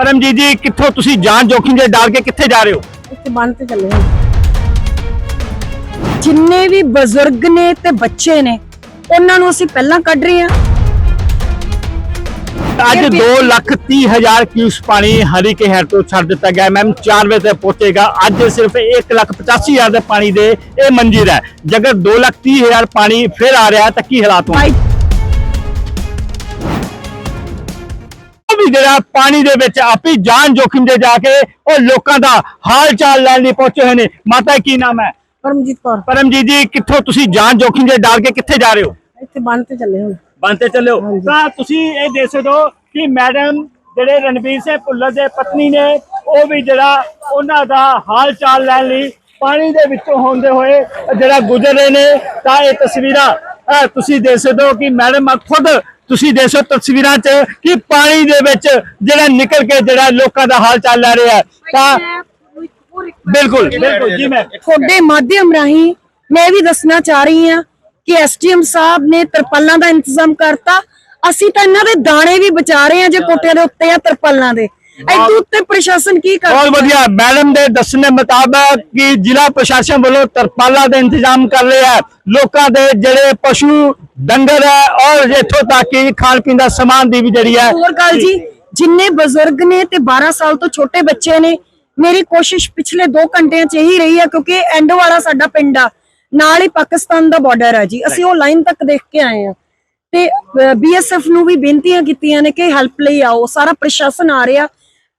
ਪਰਮਜੀਤ ਜੀ ਕਿੱਥੋਂ ਤੁਸੀਂ ਜਾਨ ਜੋਖਿਮ ਦੇ ਡਾਲ ਕੇ ਕਿੱਥੇ ਜਾ ਰਹੇ ਹੋ? ਇੱਥੇ ਬੰਨ ਤੇ ਚੱਲੇ ਹਾਂ। ਜਿੰਨੇ ਵੀ ਬਜ਼ੁਰਗ ਨੇ ਤੇ ਬੱਚੇ ਨੇ ਉਹਨਾਂ ਨੂੰ ਅਸੀਂ ਪਹਿਲਾਂ ਕੱਢ ਰਹੇ ਹਾਂ। ਅੱਜ ਇਹ 2 ਲੱਖ 30 ਹਜ਼ਾਰ ਕਿਊਸ ਪਾਣੀ ਹਰੀ ਕੇ ਹੈਡ ਤੋਂ ਛੱਡ ਦਿੱਤਾ ਗਿਆ। ਮੈਮ 4 ਵਜੇ ਤੇ ਪਹੁੰਚੇਗਾ। ਅੱਜ ਸਿਰਫ 1 ਲੱਖ 85 ਹਜ਼ਾਰ ਦੇ ਪਾਣੀ ਦੇ ਇਹ ਮੰਜ਼ਿਲ ਹੈ। ਜੇਕਰ 2 ਲੱਖ 30 ਹਜ਼ਾਰ ਪਾਣੀ ਫਿਰ ਆ ਰਿਹਾ ਤਾਂ ਕੀ ਹਾਲਾਤ ਹੋਣਗੇ? ਜਿਹੜਾ ਪਾਣੀ ਦੇ ਵਿੱਚ ਆਪੀ ਜਾਨ ਜੋਖਿਮ ਦੇ ਜਾ ਕੇ ਉਹ ਲੋਕਾਂ ਦਾ ਹਾਲ ਚਾਲ ਲੈਣ ਲਈ ਪਹੁੰਚੇ ਹੋਏ ਨੇ। ਮਾਤਾ ਕੀ ਨਾਮ ਹੈ? ਪਰਮਜੀਤ ਕੌਰ। ਪਰਮਜੀਤ ਜੀ ਕਿੱਥੋਂ ਤੁਸੀਂ ਜਾਨ ਜੋਖਿਮ ਦੇ ਡਾਲ ਕੇ ਕਿੱਥੇ ਜਾ ਰਹੇ ਹੋ? ਇੱਥੇ ਬੰਨ ਤੇ ਚੱਲੇ ਹਾਂ। ਬੰਤੇ ਚੱਲਿਓ ਤਾਂ ਤੁਸੀਂ ਇਹ ਦੇਖ ਸਕਦੇ ਹੋ ਕਿ ਮੈਡਮ ਜਿਹੜੇ ਰਣਵੀਰ ਸਿੰਘ ਭੁੱਲਰ ਦੇ ਪਤਨੀ ਨੇ ਉਹ ਵੀ ਜਿਹੜਾ ਉਹਨਾਂ ਦਾ ਹਾਲ ਚਾਲ ਲੈਣ ਲਈ ਪਾਣੀ ਦੇ ਵਿੱਚੋਂ ਹੁੰਦੇ ਹੋਏ ਜਿਹੜਾ ਗੁਜ਼ਰ ਰਹੇ ਨੇ। ਤਾਂ ਇਹ ਤਸਵੀਰਾਂ ਤੁਸੀਂ ਦੇਖ ਸਕਦੇ ਹੋ ਕਿ ਮੈਡਮ ਖੁਦ ਤੁਸੀਂ ਦੇਖ ਸਕਦੇ ਹੋ ਤਸਵੀਰਾਂ 'ਚ ਕਿ ਪਾਣੀ ਦੇ ਵਿੱਚ ਜਿਹੜਾ ਨਿਕਲ ਕੇ ਜਿਹੜਾ ਲੋਕਾਂ ਦਾ ਹਾਲ ਚਾਲ ਲੈ ਰਿਹਾ ਤਾਂ ਬਿਲਕੁਲ ਬਿਲਕੁਲ ਜੀ ਮੈਂ ਤੁਹਾਡੇ ਮਾਧਿਅਮ ਰਾਹੀਂ ਮੈਂ ਇਹ ਵੀ ਦੱਸਣਾ ਚਾਹ ਰਹੀ ਹਾਂ ਕਿ ਐਸਟੀਐਮ ਸਾਹਿਬ ਨੇ ਤਰਪਾਲਾਂ ਦਾ ਇੰਤਜ਼ਾਮ ਕਰਤਾ। ਅਸੀਂ ਤਾਂ ਇਹਨਾਂ ਦੇ ਦਾਣੇ ਵੀ ਬਚਾ ਰਹੇ ਹਾਂ ਜੇ ਕੋਟਿਆਂ ਦੇ ਉੱਤੇ ਆ ਤਰਪਾਲਾਂ ਦੇ। ਐਦੂ ਉੱਤੇ ਪ੍ਰਸ਼ਾਸਨ ਕੀ ਕਰ ਬਹੁਤ ਵਧੀਆ। ਮੈਡਮ ਦੇ ਦੱਸਣ ਦੇ ਮੁਤਾਬਕ ਕਿ ਜ਼ਿਲ੍ਹਾ ਪ੍ਰਸ਼ਾਸਨ ਵੱਲੋਂ ਤਰਪਾਲਾਂ ਦਾ ਇੰਤਜ਼ਾਮ ਕਰ ਰਿਹਾ ਹੈ। ਲੋਕਾਂ ਦੇ ਜਿਹੜੇ ਪਸ਼ੂ ਡੰਗਰ ਹੈ ਔਰ ਇੱਥੋਂ ਤੱਕ ਕਿ ਖਾਣ ਪੀਣ ਦਾ ਸਮਾਨ ਦੀ ਵੀ ਜਿਹੜੀ ਹੈ। ਹੋਰ ਗੱਲ ਜੀ ਜਿੰਨੇ ਬਜ਼ੁਰਗ ਨੇ ਤੇ 12 ਸਾਲ ਤੋਂ ਛੋਟੇ ਬੱਚੇ ਨੇ ਮੇਰੀ ਕੋਸ਼ਿਸ਼ ਪਿਛਲੇ 2 ਘੰਟਿਆਂ 'ਚ ਇਹੀ ਰਹੀ ਹੈ ਕਿਉਂਕਿ ਐਂਡੋ ਵਾਲਾ ਸਾਡਾ ਪਿੰਡ ਆ। ਨਾਲ ਹੀ ਪਾਕਿਸਤਾਨ ਦਾ ਬਾਰਡਰ ਹੈ ਜੀ। ਅਸੀਂ ਉਹ ਲਾਈਨ ਤੱਕ ਦੇਖ ਕੇ ਆਏ ਆ ਤੇ ਬੀਐਸਐਫ ਨੂੰ ਵੀ ਬੇਨਤੀਆਂ ਕੀਤੀਆਂ ਨੇ ਕਿ ਹੈਲਪ ਲਈ ਆਓ। ਸਾਰਾ ਪ੍ਰਸ਼ਾਸਨ ਆ ਰਿਹਾ।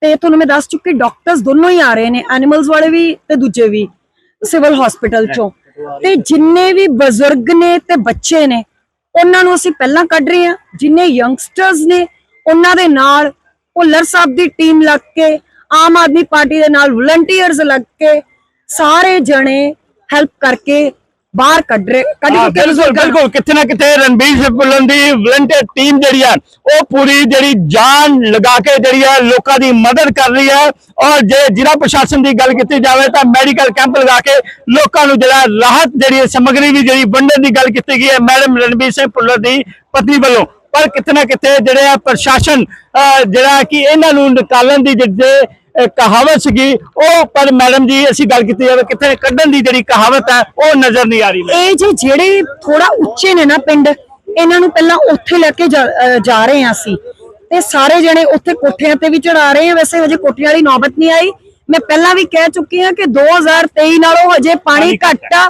ਤੇ ਤੁਹਾਨੂੰ ਮੈਂ ਦੱਸ ਚੁੱਕੀ ਡਾਕਟਰਸ ਦੋਨੋਂ ਹੀ ਆ ਰਹੇ ਨੇ ਐਨੀਮਲਸ ਵਾਲੇ ਵੀ ਤੇ ਦੂਜੇ ਵੀ ਸਿਵਲ ਹਸਪੀਟਲ ਚੋਂ। ਤੇ ਜਿੰਨੇ ਵੀ ਬਜ਼ੁਰਗ ਨੇ ਤੇ ਬੱਚੇ ਨੇ, ਉਹਨਾਂ ਨੂੰ ਅਸੀਂ ਪਹਿਲਾਂ ਕੱਢ ਰਹੇ ਹਾਂ। ਜਿੰਨੇ ਯੰਗਸਟਰਸ ਨੇ, ਉਹਨਾਂ ਦੇ ਨਾਲ ਭੁੱਲਰ ਸਾਹਿਬ ਦੀ ਟੀਮ ਲੱਗ ਕੇ, ਆਮ ਆਦਮੀ ਪਾਰਟੀ ਦੇ ਨਾਲ ਵਲੰਟੀਅਰਸ ਲੱਗ ਕੇ, ਸਾਰੇ ਜਣੇ ਹੈਲਪ ਕਰਕੇ ਬਾਹਰ ਕੱਢ ਰਹੇ ਕੱਢ ਕੇ ਬਿਲਕੁਲ ਬਿਲਕੁਲ। ਕਿਤੇ ਨਾ ਕਿਤੇ ਰਣਬੀਰ ਸਿੰਘ ਭੁੱਲਰ ਦੀ ਵਲੰਟੀਅਰ ਟੀਮ ਜਿਹੜੀ ਹੈ ਉਹ ਪੂਰੀ ਜਿਹੜੀ ਜਾਨ ਲਗਾ ਕੇ ਜਿਹੜੀ ਹੈ ਲੋਕਾਂ ਦੀ ਮਦਦ ਕਰ ਰਹੀ ਹੈ ਔਰ ਜੇ ਜ਼ਿਲ੍ਹਾ ਪ੍ਰਸ਼ਾਸਨ ਦੀ ਗੱਲ ਕੀਤੀ ਜਾਵੇ ਤਾਂ ਮੈਡੀਕਲ ਕੈਂਪ ਲਗਾ ਕੇ ਲੋਕਾਂ ਨੂੰ ਜਿਹੜਾ ਰਾਹਤ ਜਿਹੜੀ ਸਮੱਗਰੀ ਵੀ ਜਿਹੜੀ ਵੰਡਣ ਦੀ ਗੱਲ ਕੀਤੀ ਗਈ ਹੈ ਮੈਡਮ ਰਣਬੀਰ ਸਿੰਘ ਭੁੱਲਰ ਦੀ ਪਤਨੀ ਵੱਲੋਂ। ਪਰ ਕਿਤੇ ਨਾ ਕਿਤੇ ਜਿਹੜੇ ਆ ਪ੍ਰਸ਼ਾਸਨ ਜਿਹੜਾ ਕਿ ਇਹਨਾਂ ਨੂੰ ਨਿਕਾਲਣ ਦੀ ਜਿਹੜੇ ਕਹਾਵਤ ਸੀਗੀ ਉਹ ਪਰ ਮੈਡਮ ਜੀ ਅਸੀਂ ਗੱਲ ਕੀਤੀ ਜਾਵੇ ਕਿਤੇ ਕੱਢਣ ਦੀ ਜਿਹੜੀ ਕਹਾਵਤ ਹੈ ਉਹ ਨਜ਼ਰ ਨਹੀਂ ਆ ਰਹੀ ਇਹ ਜੀ ਜਿਹੜੇ ਥੋੜਾ ਉੱਚੇ ਨੇ ਨਾ ਪਿੰਡ ਇਹਨਾਂ ਨੂੰ ਪਹਿਲਾਂ ਉੱਥੇ ਲੈ ਕੇ ਜਾ ਰਹੇ ਹਾਂ ਅਸੀਂ। ਤੇ ਸਾਰੇ ਜਣੇ ਉੱਥੇ ਕੋਠਿਆਂ ਤੇ ਵੀ ਚੜਾ ਰਹੇ ਹਾਂ ਵੈਸੇ ਹਜੇ ਕੋਠਿਆਂ ਵਾਲੀ ਨੌਬਤ ਨਹੀਂ ਆਈ। ਮੈਂ ਪਹਿਲਾਂ ਵੀ ਕਹਿ ਚੁੱਕੀ ਹਾਂ ਕਿ 2023 ਨਾਲੋਂ ਹਜੇ ਪਾਣੀ ਘੱਟ ਆ।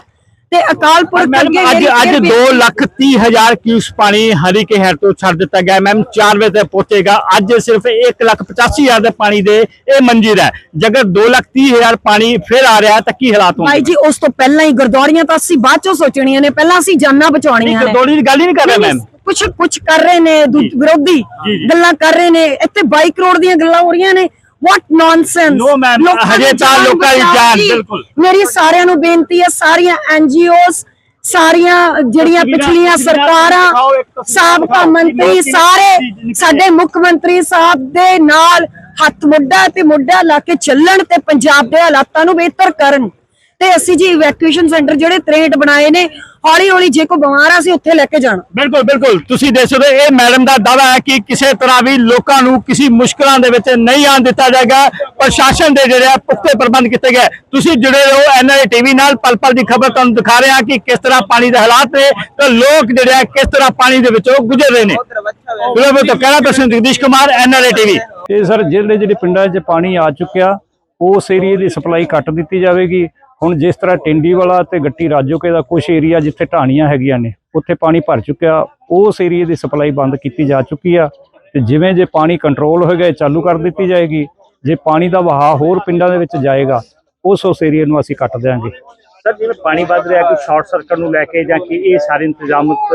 ਤੇ ਅਕਾਲ ਪੁਰਖ ਅੱਗੇ ਅੱਜ ਅੱਜ ਇਹ 2 ਲੱਖ 30 ਹਜ਼ਾਰ ਕਿਊਸ ਪਾਣੀ ਹਰੀ ਕੇ ਹੈਡ ਤੋਂ ਛੱਡ ਦਿੱਤਾ ਗਿਆ। ਮੈਮ 4 ਵਜੇ ਤੇ ਪਹੁੰਚੇਗਾ। ਅੱਜ ਸਿਰਫ 1 ਲੱਖ 85 ਹਜ਼ਾਰ ਦੇ ਪਾਣੀ ਦੇ ਇਹ ਮੰਜ਼ਿਲ ਹੈ। ਜੇਕਰ 2 ਲੱਖ 30 ਹਜ਼ਾਰ ਪਾਣੀ ਫਿਰ ਆ ਰਿਹਾ ਤਾਂ ਕੀ ਹਾਲਾਤ ਭਾਈ ਹੋਣਗੇ ਜੀ ਉਸ ਤੋਂ ਪਹਿਲਾਂ ਹੀ ਗੁਰਦੌੜੀਆਂ ਤਾਂ ਅਸੀਂ ਬਾਅਦ ਚੋਂ ਸੋਚਣੀਆਂ ਨੇ। ਪਹਿਲਾਂ ਅਸੀਂ ਜਾਨਾਂ ਬਚਾਉਣੀਆਂ ਨੇ। ਦੋੜੀ ਦੀ ਗੱਲ ਹੀ ਨਹੀਂ ਕਰ ਰਿਹਾ ਮੈਮ। ਕੁਛ ਕੁਛ ਕਰ ਰਹੇ ਨੇ ਵਿਰੋਧੀ। ਗੱਲਾਂ ਕਰ ਰਹੇ ਨੇ। ਇੱਥੇ 22 ਕਰੋੜ ਦੀਆਂ ਗੱਲਾਂ ਹੋ ਰਹੀਆਂ ਨੇ। ਵਾਟ ਨੌਨਸੈਂਸ No, ma'am, ਹਜੇ ਤਾਂ ਲੋਕਾਂ ਦੀ ਜਾਨ, ਬਿਲਕੁਲ। ਮੇਰੀ ਸਾਰਿਆਂ ਨੂੰ ਬੇਨਤੀ ਹੈ ਸਾਰੀਆਂ ਐਨਜੀਓਜ਼ ਸਾਰੀਆਂ ਜਿਹੜੀਆਂ ਪਿਛਲੀਆਂ ਸਰਕਾਰਾਂ ਸਾਬਕਾ। ਮੰਤਰੀ ਸਾਰੇ ਸਾਡੇ ਮੁੱਖ ਮੰਤਰੀ ਸਾਹਿਬ ਦੇ ਨਾਲ ਹੱਥ ਮੁੱਢਾ ਤੇ ਮੁੱਢਾ ਲਾ ਕੇ ਚੱਲਣ ਤੇ ਪੰਜਾਬ ਦੇ ਹਾਲਾਤਾਂ ਨੂੰ ਬਿਹਤਰ ਕਰਨ ਤੇ ਅਸੀਂ ਜੀ ਇਵੈਕੂਏਸ਼ਨ ਸੈਂਟਰ ਜਿਹੜੇ 63 ਬਣਾਏ ਨੇ ਹੌਲੀ ਹੌਲੀ ਜੇ ਕੋਈ ਬਿਮਾਰ ਆ ਅਸੀਂ ਉੱਥੇ ਲੈ ਕੇ ਜਾਣਾ। ਬਿਲਕੁਲ ਬਿਲਕੁਲ। ਤੁਸੀਂ ਦੇਖ ਸਕਦੇ ਇਹ ਮੈਡਮ ਦਾ ਦਾਵਾ ਹੈ ਕਿ ਕਿਸੇ ਤਰ੍ਹਾਂ ਵੀ ਲੋਕਾਂ ਨੂੰ ਕਿਸੇ ਮੁਸ਼ਕਲਾਂ ਦੇ ਵਿੱਚ ਨਹੀਂ ਆਉਣ ਦਿੱਤਾ ਜਾਏਗਾ। ਪ੍ਰਸ਼ਾਸਨ ਦੇ ਜਿਹੜੇ ਆ ਪੁਖਤੇ ਪ੍ਰਬੰਧ ਕੀਤੇ ਗਏ। ਤੁਸੀਂ ਜੁੜੇ ਰਹੋ ਐਨਆਈ ਟੀਵੀ ਨਾਲ। ਪਲ ਪਲ ਦੀ ਖਬਰ ਤੁਹਾਨੂੰ ਦਿਖਾ ਰਹੇ ਹਾਂ ਕਿ ਕਿਸ ਤਰ੍ਹਾਂ ਪਾਣੀ ਦੇ ਹਾਲਾਤ ਨੇ ਤੇ ਲੋਕ ਜਿਹੜੇ ਆ ਕਿਸ ਤਰ੍ਹਾਂ ਪਾਣੀ ਦੇ ਵਿੱਚੋਂ ਗੁਜ਼ਰ ਰਹੇ ਨੇ। ਬਿਲਕੁਲ ਤੋਂ ਕਹਿਣਾ person Jagdish Kumar NRA TV ਇਹ ਸਰ ਜਿਹੜੇ ਜਿਹੜੇ ਪਿੰਡਾਂ 'ਚ ਪਾਣੀ ਆ ਚੁੱਕਿਆ ਉਸ ਏਰੀਏ ਦੀ ਸਪਲਾਈ ਕੱਟ ਦਿੱਤੀ ਜਾਵੇਗੀ। ਹੁਣ ਜਿਸ ਤਰ੍ਹਾਂ ਟਿੰਡੀ ਵਾਲਾ ਤੇ ਗੱਟੀ ਰਾਜੋਕੇ ਦਾ ਕੁਝ ਏਰੀਆ ਜਿੱਥੇ ਢਾਣੀਆਂ ਹੈਗੀਆਂ ਨੇ ਉੱਥੇ ਪਾਣੀ ਭਰ ਚੁੱਕਿਆ ਉਸ ਏਰੀਏ ਦੀ ਸਪਲਾਈ ਬੰਦ ਕੀਤੀ ਜਾ ਚੁੱਕੀ ਆ। ਤੇ ਜਿਵੇਂ ਜੇ ਪਾਣੀ ਕੰਟਰੋਲ ਹੋ ਗਿਆ ਇਹ ਚਾਲੂ ਕਰ ਦਿੱਤੀ ਜਾਏਗੀ। ਜੇ ਪਾਣੀ ਦਾ ਵਹਾਅ ਹੋਰ ਪਿੰਡਾਂ ਦੇ ਵਿੱਚ ਜਾਏਗਾ ਉਸ ਉਸ ਏਰੀਏ ਨੂੰ ਅਸੀਂ ਕੱਟ ਦਿਆਂਗੇ। ਸਰ ਜਿਵੇਂ ਪਾਣੀ ਵੱਧ ਰਿਹਾ ਕਿ ਸ਼ਾਰਟ ਸਰਕਟ ਨੂੰ ਲੈ ਕੇ ਜਾਂ ਕਿ ਇਹ ਸਾਰੇ ਇੰਤਜ਼ਾਮਤ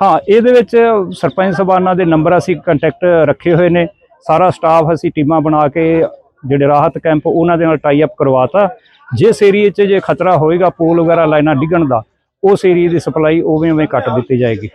ਹਾਂ ਇਹਦੇ ਵਿੱਚ ਸਰਪੰਚ ਸਭਾਨਾਂ ਦੇ ਨੰਬਰ ਅਸੀਂ ਕੰਟੈਕਟ ਰੱਖੇ ਹੋਏ ਨੇ। ਸਾਰਾ ਸਟਾਫ ਅਸੀਂ ਟੀਮਾਂ ਬਣਾ ਕੇ ਜਿਹੜੇ ਰਾਹਤ ਕੈਂਪ ਉਹਨਾਂ ਦੇ ਨਾਲ ਟਾਈ ਅਪ ਕਰਵਾਤਾ। ਜਿਸ ਏਰੀਏ 'ਚ ਜੇ ਖਤਰਾ ਹੋਏਗਾ, ਪੋਲ ਵਗੈਰਾ ਲਾਈਨਾਂ ਡਿੱਗਣ ਦਾ, ਉਸ ਏਰੀਏ ਦੀ ਸਪਲਾਈ ਉਵੇਂ ਉਵੇਂ ਕੱਟ ਦਿੱਤੀ ਜਾਏਗੀ।